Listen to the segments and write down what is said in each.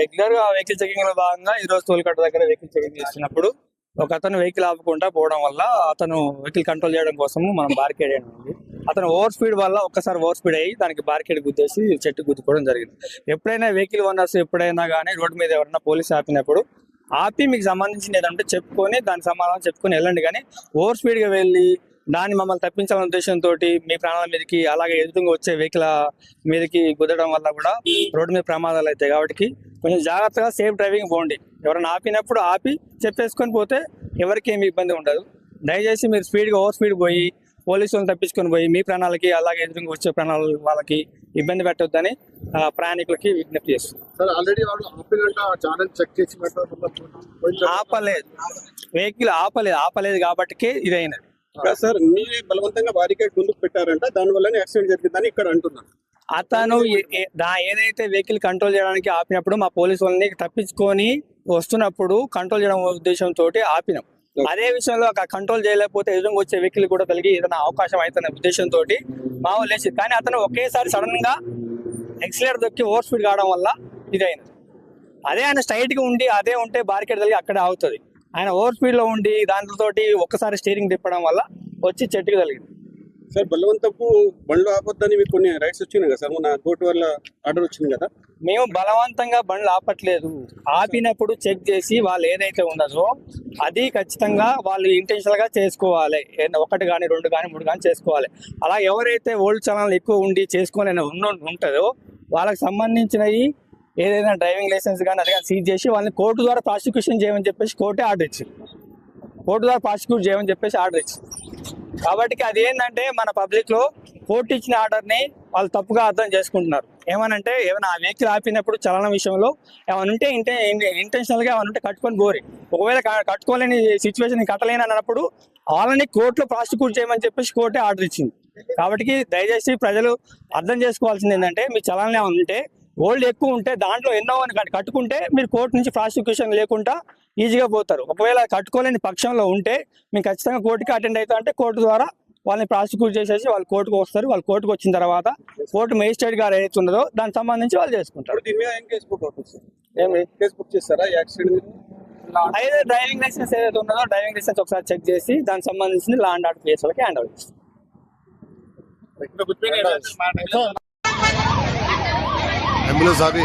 రెగ్యులర్గా వెహికల్ చెకింగ్లో భాగంగా ఈ రోజు తోలికట్ట దగ్గర వెహికల్ చెకింగ్ చేస్తున్నప్పుడు ఒక అతను వెహికల్ ఆపకుండా పోవడం వల్ల అతను వెహికల్ కంట్రోల్ చేయడం కోసం మనం బార్కేడ్ అయింది అతను ఓవర్ స్పీడ్ వల్ల ఒక్కసారి ఓవర్ స్పీడ్ అయ్యి దానికి బార్కేడ్ గుద్దేసి చెట్టు గుద్దుకోవడం జరిగింది. ఎప్పుడైనా వెహికల్ ఓనర్స్ ఎప్పుడైనా కానీ రోడ్డు మీద ఎవరైనా పోలీస్ ఆపినప్పుడు ఆపి మీకు సంబంధించిన ఏదంటే చెప్పుకొని దాని సమాధానం చెప్పుకొని వెళ్ళండి. కానీ ఓవర్ స్పీడ్గా వెళ్ళి దాన్ని మమ్మల్ని తప్పించాలనే ఉద్దేశంతో మీ ప్రాణాల మీదకి అలాగే ఎదురుగా వచ్చే వెహికల్ మీదకి గుద్దడం వల్ల కూడా రోడ్డు మీద ప్రమాదాలు అవుతాయి కాబట్టి కొంచెం జాగ్రత్తగా సేఫ్ డ్రైవింగ్ పోండి. ఎవరైనా ఆపినప్పుడు ఆపి చెప్పేసుకొని పోతే ఎవరికి ఏమి ఇబ్బంది ఉండదు. దయచేసి మీరు స్పీడ్గా ఓవర్ స్పీడ్ పోయి పోలీసులను తప్పించుకొని పోయి మీ ప్రాణాలకి అలాగే ఎదురుగా వచ్చే ప్రాణాల వాళ్ళకి ఇబ్బంది పెట్టొద్దని ప్రయాణికులకి విజ్ఞప్తి చేస్తున్నాం. సార్ ఆల్రెడీ వాళ్ళు ఆపినట్టు ఛానల్ చెక్ చేసి పెట్టారు ఆపలేదు. వెహికల్ ఆపలేదు. ఆపలేదు కాబట్టికే ఇదైనది. సార్ మీరే బలవంతంగా బారికేడ్ ముందుకు పెట్టారంట దాని వల్లనే యాక్సిడెంట్ జరిగిందని ఇక్కడ అంటున్నారు. అతను ఏదైతే వెహికల్ కంట్రోల్ చేయడానికి ఆపినప్పుడు మా పోలీసు వాళ్ళని తప్పించుకొని వస్తున్నప్పుడు కంట్రోల్ చేయడం ఉద్దేశంతో ఆపినాం. అదే విషయంలో కంట్రోల్ చేయలేకపోతే ఎదురుగా వచ్చే వెహికల్ కూడా కలిగి ఏదైనా అవకాశం అవుతున్న ఉద్దేశంతో మా వాళ్ళు వేసి కానీ అతను ఒకేసారి సడన్గా ఎక్సిలేటర్ దొక్కి ఓవర్ స్పీడ్ కావడం వల్ల ఇదైనది అదే ఆయన స్ట్రైట్గా ఉండి అదే ఉంటే బార్కెట్ తగిలి అక్కడే అవుతుంది ఆయన ఓవర్ స్పీడ్లో ఉండి దాంతోటి ఒక్కసారి స్టీరింగ్ తిప్పడం వల్ల వచ్చి చెట్టుకి తగిలింది. సార్ బలవంతపు బండ్లు ఆపొద్దని మీకు కొన్ని రైట్స్ వచ్చినాయి కదా సార్? మన కోర్టు వల్ల ఆర్డర్ వచ్చింది కదా? మేము బలవంతంగా బండ్లు ఆపట్లేదు. ఆపినప్పుడు చెక్ చేసి వాళ్ళు ఏదైతే ఉన్నదో అది ఖచ్చితంగా వాళ్ళు ఇంటెన్షనల్గా చేసుకోవాలి. ఒకటి కానీ రెండు కానీ మూడు కానీ చేసుకోవాలి. అలా ఎవరైతే ఓల్డ్ ఛానల్ ఎక్కువ ఉండి చేసుకోలేని ఉన్న ఉంటుందో వాళ్ళకి సంబంధించినవి ఏదైనా డ్రైవింగ్ లైసెన్స్ కానీ అది కానీ సీజ్ చేసి వాళ్ళని కోర్టు ద్వారా ప్రాసిక్యూషన్ చేయమని చెప్పేసి కోర్టే ఆర్డర్ ఇచ్చింది. కోర్టు ద్వారా ప్రాసిక్యూట్ చేయమని చెప్పేసి ఆర్డర్ ఇచ్చింది. కాబట్టి అది ఏంటంటే మన పబ్లిక్లో కోర్టు ఇచ్చిన ఆర్డర్ని వాళ్ళు తప్పుగా అర్థం చేసుకుంటున్నారు. ఏమనంటే ఏమైనా ఆ వెహికల్ ఆపినప్పుడు చలన విషయంలో ఏమైనా ఉంటే ఇంటే ఇంటెన్షనల్గా ఏమైనా ఉంటే కట్టుకొని పోరి. ఒకవేళ కట్టుకోలేని సిచ్యువేషన్ కట్టలేని అన్నప్పుడు వాళ్ళని కోర్టులో ప్రాసిక్యూట్ చేయమని చెప్పేసి కోర్టే ఆర్డర్ ఇచ్చింది. కాబట్టి దయచేసి ప్రజలు అర్థం చేసుకోవాల్సింది ఏంటంటే మీ చలనం ఏమైనా ఉంటే ఓల్డ్ ఎక్కువ ఉంటే దాంట్లో ఎన్నో అని కట్- కట్టుకుంటే మీరు కోర్టు నుంచి ప్రాసిక్యూషన్ లేకుండా ఈజీగా పోతారు. ఒకవేళ కట్టుకోలేని పక్షంలో ఉంటే మీకు ఖచ్చితంగా కోర్టుకి అటెండ్ అవుతా అంటే కోర్టు ద్వారా వాళ్ళని ప్రాసిక్యూట్ చేసేసి వాళ్ళు కోర్టుకు వస్తారు. వాళ్ళు కోర్టుకు వచ్చిన తర్వాత కోర్టు మేజిస్ట్రేట్ గారు ఏదైతే ఉన్నదో దానికి సంబంధించి వాళ్ళు చేసుకుంటారు. చేస్తారా? అయితే డ్రైవింగ్ లైసెన్స్ ఏదైతే ఉన్నదో డ్రైవింగ్ లైసెన్స్ ఒకసారి చెక్ చేసి దానికి సంబంధించి లా అండ్ ఆర్డర్ కేసులకి హ్యాండ్ ఓవర్ অ্যাম্বুলেন্স যাবে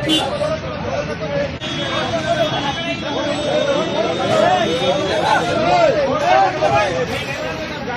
Hey!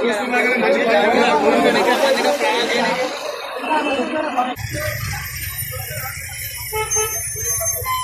Thank you.